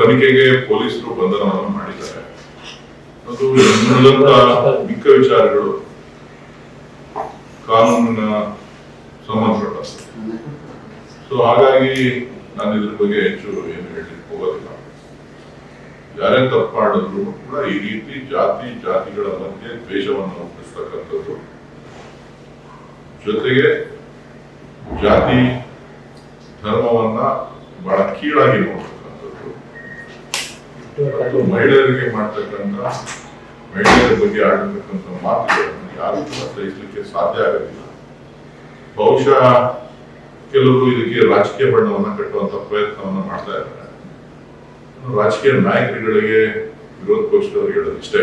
ತನಿಖೆಗೆ ಪೊಲೀಸರು ಬಂಧನವನ್ನು ಮಾಡಿದ್ದಾರೆ. ಅದು ಮಿಕ್ಕ ವಿಚಾರಗಳು ಕಾನೂನಿನ ಸಂಬಂಧಪಟ್ಟ. ಸೊ ಹಾಗಾಗಿ ನಾನು ಇದ್ರ ಬಗ್ಗೆ ಹೆಚ್ಚು ಏನು ಹೇಳಲಿಕ್ಕೆ ಹೋಗೋದಿಲ್ಲ. ಯಾರೇ ತಪ್ಪು ಮಾಡಿದ್ರು ಕೂಡ ಈ ರೀತಿ ಜಾತಿ, ಜಾತಿಗಳ ಮಧ್ಯೆ ದ್ವೇಷವನ್ನು ಹುಟ್ಟಿಸ್ತಕ್ಕಂಥದ್ದು ಜೊತೆಗೆ ಜಾತಿ ಧರ್ಮವನ್ನ ಬಹಳ ಕೀಳಾಗಿ ಮಹಿಳೆಯರಿಗೆ ಮಾಡ್ತಕ್ಕಂಥ, ಮಹಿಳೆಯರ ಬಗ್ಗೆ ಆಡಿರ್ತಕ್ಕಂಥ ಮಾತುಗಳನ್ನು ಯಾರು ಕೂಡ ಸಹಿಸಲಿಕ್ಕೆ ಸಾಧ್ಯ ಆಗೋದಿಲ್ಲ. ಬಹುಶಃ ಕೆಲವರು ಇದಕ್ಕೆ ರಾಜಕೀಯ ಬಣ್ಣವನ್ನ ಕಟ್ಟುವಂತ ಪ್ರಯತ್ನವನ್ನ ಮಾಡ್ತಾ ಇದ್ದಾರೆ. ರಾಜಕೀಯ ನಾಯಕರುಗಳಿಗೆ ವಿರೋಧ ಪಕ್ಷದವರು ಹೇಳೋದು ಇಷ್ಟೇ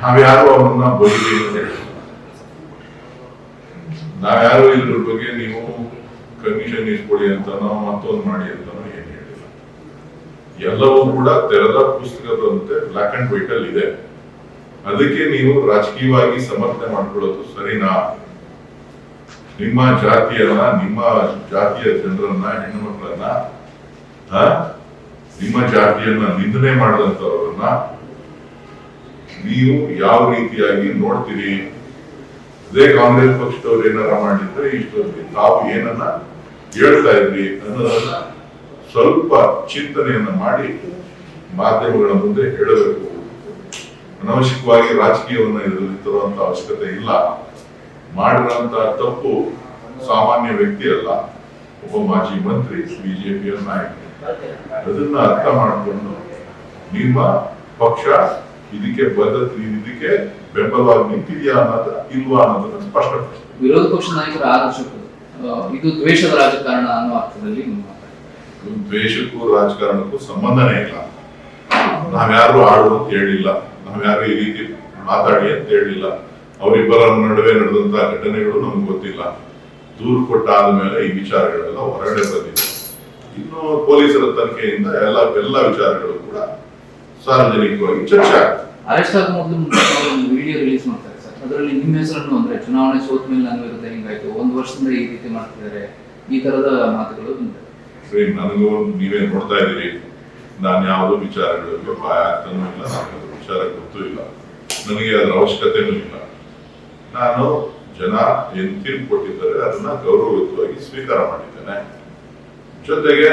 ನಾವ್ಯಾರು ಅವರನ್ನ ಬದುಕಿ ಅಂತ ನಾವ್ಯಾರು ಇದ್ರ ಬಗ್ಗೆ ನೀವು ಕಮಿಷನ್ ಇಸ್ಕೊಳ್ಳಿ ಅಂತ ನಾವು ಮತ್ತೊಂದು ಮಾಡಿ ಹೇಳಿಲ್ಲ ಎಲ್ಲವೂ ಕೂಡ ತೆರೆದ ಪುಸ್ತಕದಂತೆ ಬ್ಲಾಕ್ ಅಂಡ್ ವೈಟ್ ಅಲ್ಲಿ ಇದೆ. ಅದಕ್ಕೆ ನೀವು ರಾಜಕೀಯವಾಗಿ ಸಮರ್ಥನೆ ಮಾಡ್ಕೊಳ್ಳೋದು ಸರಿನಾ? ನಿಮ್ಮ ಜಾತಿಯನ್ನ, ನಿಮ್ಮ ಜಾತಿಯ ಜನರನ್ನ, ಹೆಣ್ಣು ಮಕ್ಕಳನ್ನ ನಿಮ್ಮ ಜಾತಿಯನ್ನ ನಿಂದನೆ ಮಾಡಿದಂತವರನ್ನ ನೀವು ಯಾವ ರೀತಿಯಾಗಿ ನೋಡ್ತೀರಿ? ಅದೇ ಕಾಂಗ್ರೆಸ್ ಪಕ್ಷದವ್ರು ಏನಾರ ಮಾಡಿದ್ರೆ ಇಷ್ಟೊಂದು ತಾವು ಏನನ್ನ ಹೇಳ್ತಾ ಇದ್ರಿ ಅನ್ನೋದನ್ನ ಸ್ವಲ್ಪ ಚಿಂತನೆಯನ್ನ ಮಾಡಿ ಮಾಧ್ಯಮಗಳ ಮುಂದೆ ಹೇಳಬೇಕು. ಅನವಶ್ಯಕವಾಗಿ ರಾಜಕೀಯವನ್ನ ಇದರಲ್ಲಿ ತರುವಂತ ಅವಶ್ಯಕತೆ ಇಲ್ಲ. ಮಾಡಿರುವಂತ ತಪ್ಪು ಸಾಮಾನ್ಯ ವ್ಯಕ್ತಿ ಅಲ್ಲ, ಒಬ್ಬ ಮಾಜಿ ಮಂತ್ರಿ, ಬಿಜೆಪಿಯ ನಾಯಕ. ಅದನ್ನ ಅರ್ಥ ಮಾಡಿಕೊಂಡು ನಿಮ್ಮ ಪಕ್ಷ ಇದಕ್ಕೆ ಬದ್ಧತೆ ಇದಕ್ಕೆ ಬೆಂಬಲವಾಗಿ ನಿಂತಿದೆಯಾ ಅನ್ನೋದ ಇಲ್ವಾ ಅನ್ನೋದನ್ನ ಸ್ಪಷ್ಟಪಡಿಸಿ. ವಿರೋಧ ಪಕ್ಷ ನಾಯಕರ ಆರೋಪ ಇದು ದ್ವೇಷದ ರಾಜಕಾರಣ ಅನ್ನೋ ಅರ್ಥದಲ್ಲಿ ದ್ವೇಷಕ್ಕೂ ರಾಜಕಾರಣಕ್ಕೂ ಸಂಬಂಧನೇ ಇಲ್ಲ. ನಾವ್ಯಾರು ಆಡು ಅಂತ ಹೇಳಿಲ್ಲ. ನಾವ್ಯಾರು ಈ ರೀತಿ ಮಾತಾಡಿ ಅಂತ ಹೇಳಿಲ್ಲ. ಅವರಿಬ್ಬರ ನಡುವೆ ನಡೆದಂತ ಘಟನೆಗಳು ನಮ್ಗೆ ಗೊತ್ತಿಲ್ಲ. ದೂರು ಕೊಟ್ಟಾದ ಮೇಲೆ ಈ ವಿಚಾರಗಳೆಲ್ಲ ಹೊರಗಡೆ ಬಂದಿದೆ. ಇನ್ನು ಪೊಲೀಸರ ತನಿಖೆಯಿಂದ ಎಲ್ಲ ಎಲ್ಲ ವಿಚಾರಗಳು ಕೂಡ ಸಾರ್ವಜನಿಕವಾಗಿ ಚರ್ಚೆ ಆಗ್ತದೆ ವಿಡಿಯೋ ರಿಲೀಸ್ ಮಾಡ್ತಾರೆ ಸರ್. ಅದರಲ್ಲಿ ನಿಮ್ಮ ಹೆಸರನ್ನು ಚುನಾವಣೆ ಸೋತ ಮೇಲೆ ನನ್ನ ವಿರುದ್ಧ ಹಿಂಗಾಯ್ತು? ಒಂದು ವರ್ಷದಿಂದ ಈ ರೀತಿ ಮಾಡ್ತಿದ್ದಾರೆ. ಈ ತರದ ಮಾತುಗಳು ಸರಿ, ನನಗೂ ನೀವೇ ನೋಡ್ತಾ ಇದ್ದೀರಿ? ನಾನು ಯಾವುದೋ ವಿಚಾರಗಳಿಗೆ ಭಯ ಆಗ್ತಾನೂ ಇಲ್ಲ ನನಗೆ ಅದ್ರ ವಿಚಾರ ಗೊತ್ತೂ ಇಲ್ಲ. ನನಗೆ ಅದರ ಅವಶ್ಯಕತೆನೂ ಇಲ್ಲ. ನಾನು ಜನ ಏನ್ ತೀರ್ಪು ಕೊಟ್ಟಿದ್ದಾರೆ ಅದನ್ನ ಗೌರವಯುತವಾಗಿ ಸ್ವೀಕಾರ ಮಾಡಿದ್ದೇನೆ. ಜೊತೆಗೆ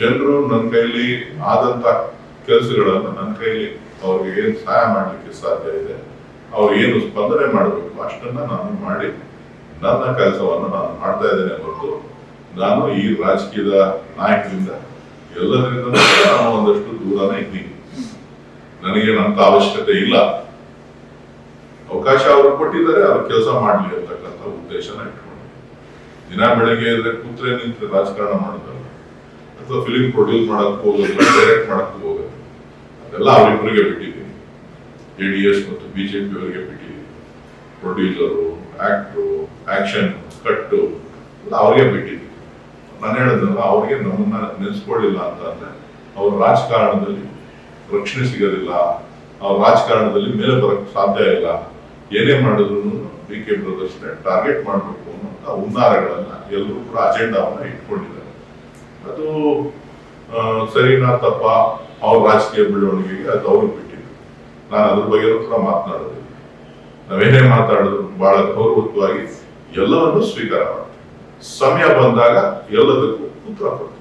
ಜನರು ನನ್ನ ಕೈಲಿ ಆದಂತ ಕೆಲಸಗಳನ್ನು ನನ್ನ ಕೈಲಿ ಅವ್ರಿಗೆ ಏನು ಸಹಾಯ ಮಾಡ್ಲಿಕ್ಕೆ ಸಾಧ್ಯ ಇದೆ, ಅವ್ರು ಏನು ಸ್ಪಂದನೆ ಮಾಡಬೇಕು ಅಷ್ಟನ್ನ ನಾನು ಮಾಡಿ, ನನ್ನ ಕೆಲಸವನ್ನು ನಾನು ಮಾಡ್ತಾ ಇದ್ದೇನೆ ಹೊರತು ನಾನು ಈ ರಾಜಕೀಯದ ನಾಯಕರಿಂದ ಎಲ್ಲದರಿಂದ ನಾನು ಒಂದಷ್ಟು ದೂರನೇ ಇದ್ದೀನಿ. ನನಗೇನಂತ ಅವಶ್ಯಕತೆ ಇಲ್ಲ. ಅವಕಾಶ ಅವರು ಕೊಟ್ಟಿದ್ದಾರೆ ಅವ್ರ ಕೆಲಸ ಮಾಡ್ಲಿ ಅಂತಕ್ಕಂಥ ಉದ್ದೇಶನ ಇಟ್ಕೊಂಡು ದಿನ ಬೆಳಗ್ಗೆ ಇದ್ರೆ ಕೂತ್ರೆ ನಿಂತರೆ ರಾಜಕಾರಣ ಮಾಡೋದಲ್ಲ, ಅಥವಾ ಫಿಲಿಂ ಪ್ರೊಡ್ಯೂಸ್ ಮಾಡಕ್ ಹೋಗೋದು ಡೈರೆಕ್ಟ್ ಮಾಡಕ್ ಹೋಗೋದು, ಅದೆಲ್ಲ ಅವರಿಬ್ಬರಿಗೆ ಬಿಟ್ಟಿದ್ದೀನಿ. ಜೆ ಡಿ ಎಸ್ ಮತ್ತು ಬಿಜೆಪಿ ಅವರಿಗೆ ಬಿಟ್ಟಿದ್ದೀನಿ. ಪ್ರೊಡ್ಯೂಸರು ಆಕ್ಟ್ರು ಆಕ್ಷನ್ ಕಟ್ಟು ಎಲ್ಲ ಅವ್ರಿಗೆ ಬಿಟ್ಟಿದ್ದೀನಿ. ನಾನು ಹೇಳಿದ್ನಲ್ಲ ಅವ್ರಿಗೆ ನಮ್ಮನ್ನ ನೆನೆಸ್ಕೊಳ್ಳಿಲ್ಲ ಅಂತ ಅಂದ್ರೆ, ಅವ್ರ ರಾಜಕಾರಣದಲ್ಲಿ ರಕ್ಷಣೆ ಸಿಗೋದಿಲ್ಲ, ಅವ್ರ ರಾಜಕಾರಣದಲ್ಲಿ ಮೇಲೆ ಬರಕ್ ಸಾಧ್ಯ ಇಲ್ಲ, ಏನೇ ಮಾಡಿದ್ರು ಡಿ ಕೆ ಬ್ರದರ್ಸ್ನೆ ಟಾರ್ಗೆಟ್ ಮಾಡಬೇಕು ಅನ್ನೋಂಥ ಹುನ್ನಾರಗಳನ್ನ ಎಲ್ಲರೂ ಕೂಡ ಅಜೆಂಡಾವನ್ನ ಇಟ್ಕೊಂಡಿದ್ದಾರೆ. ಅದು ಸರಿನಾ ತಪ್ಪ? ಅವ್ರ ರಾಜಕೀಯ ಬೆಳವಣಿಗೆಗೆ ಅದು ಅವ್ರಿಗೆ ಬಿಟ್ಟಿದ್ದು ನಾನು ಅದ್ರ ಬಗ್ಗೆ ಕೂಡ ಮಾತನಾಡೋದಿಲ್ಲ. ನಾವೇನೇ ಮಾತಾಡಿದ್ರು ಬಹಳ ಗೌರವತ್ವವಾಗಿ ಎಲ್ಲವನ್ನೂ ಸ್ವೀಕಾರ ಮಾಡ್ತೀವಿ. ಸಮಯ ಬಂದಾಗ ಎಲ್ಲದಕ್ಕೂ ಉತ್ತರ ಕೊಡ್ತೀವಿ